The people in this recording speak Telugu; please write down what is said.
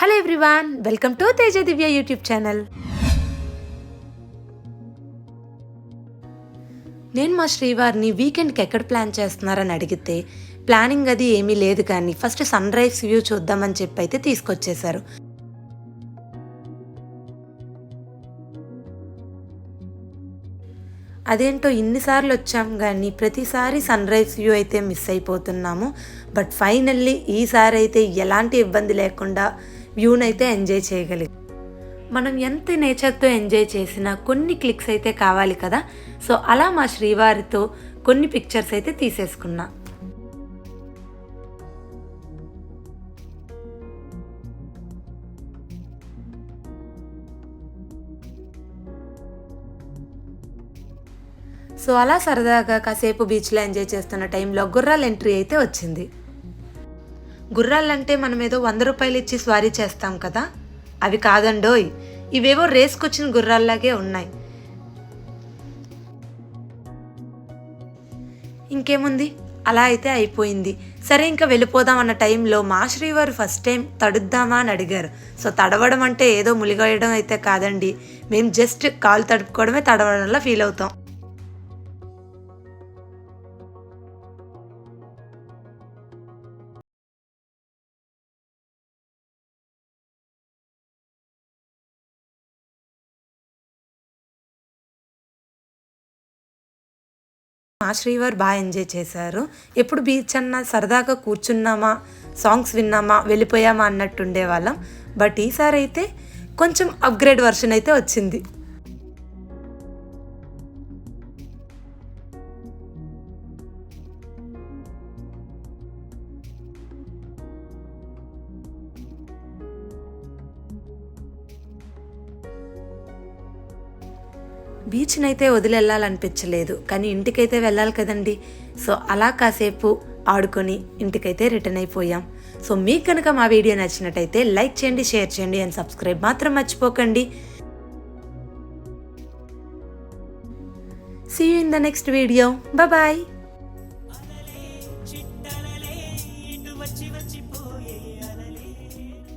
Hello everyone welcome to Teja Divya YouTube channel. నేను మా శ్రీవారిని వీకెండ్కి ఎక్కడ ప్లాన్ చేస్తున్నారని అడిగితే ప్లానింగ్ అది ఏమీ లేదు కానీ ఫస్ట్ సన్ రైజ్ వ్యూ చూద్దామని చెప్పి అయితే తీసుకొచ్చేశారు. అదేంటో ఇన్నిసార్లు వచ్చాం కానీ ప్రతిసారి సన్ రైజ్ వ్యూ అయితే మిస్ అయిపోతున్నాము. బట్ ఫైనల్లీ ఈసారి అయితే ఎలాంటి ఇబ్బంది లేకుండా వ్యూనైతే ఎంజాయ్ చేయగలిగాం. మనం ఎంత నేచర్తో ఎంజాయ్ చేసినా కొన్ని క్లిక్స్ అయితే కావాలి కదా. సో అలా మా శ్రీవారితో కొన్ని పిక్చర్స్ అయితే తీసేసుకున్నా. సో అలా సరదాగా కాసేపు బీచ్లో ఎంజాయ్ చేస్తున్న టైంలో గుర్రాల ఎంట్రీ అయితే వచ్చింది. గుర్రాలంటే మనం ఏదో వంద రూపాయలు ఇచ్చి స్వారీ చేస్తాం కదా? అవి కాదండోయ్. ఇవేవో రేసుకొచ్చిన గుర్రాల్లాగే ఉన్నాయి. ఇంకేముంది? అలా అయితే అయిపోయింది. సరే ఇంకా వెళ్ళిపోదాం అన్న టైంలో మా శ్రీవారు ఫస్ట్ టైం తడుద్దామా అని అడిగారు. సో తడవడం అంటే ఏదో ములిగేయడం అయితే కాదండి. మేము జస్ట్ కాలు తడుపుకోవడమే తడవడంలా ఫీల్ అవుతాం. మా శ్రీవారు బాగా ఎంజాయ్ చేశారు. ఎప్పుడు బీచ్ అన్నా సరదాగా కూర్చున్నామా సాంగ్స్ విన్నామా వెళ్ళిపోయామా అన్నట్టు ఉండేవాళ్ళం. బట్ ఈసారి అయితే కొంచెం అప్గ్రేడ్ వర్షన్ అయితే వచ్చింది. బీచ్నైతే వదిలెళ్ళాలనిపించలేదు కానీ ఇంటికైతే వెళ్ళాలి కదండి. సో అలా కాసేపు ఆడుకొని ఇంటికైతే రిటర్న్ అయిపోయాం. సో మీకు కనుక మా వీడియో నచ్చినట్టయితే లైక్ చేయండి షేర్ చేయండి అండ్ సబ్స్క్రైబ్ మాత్రం మర్చిపోకండి. See you in the next video bye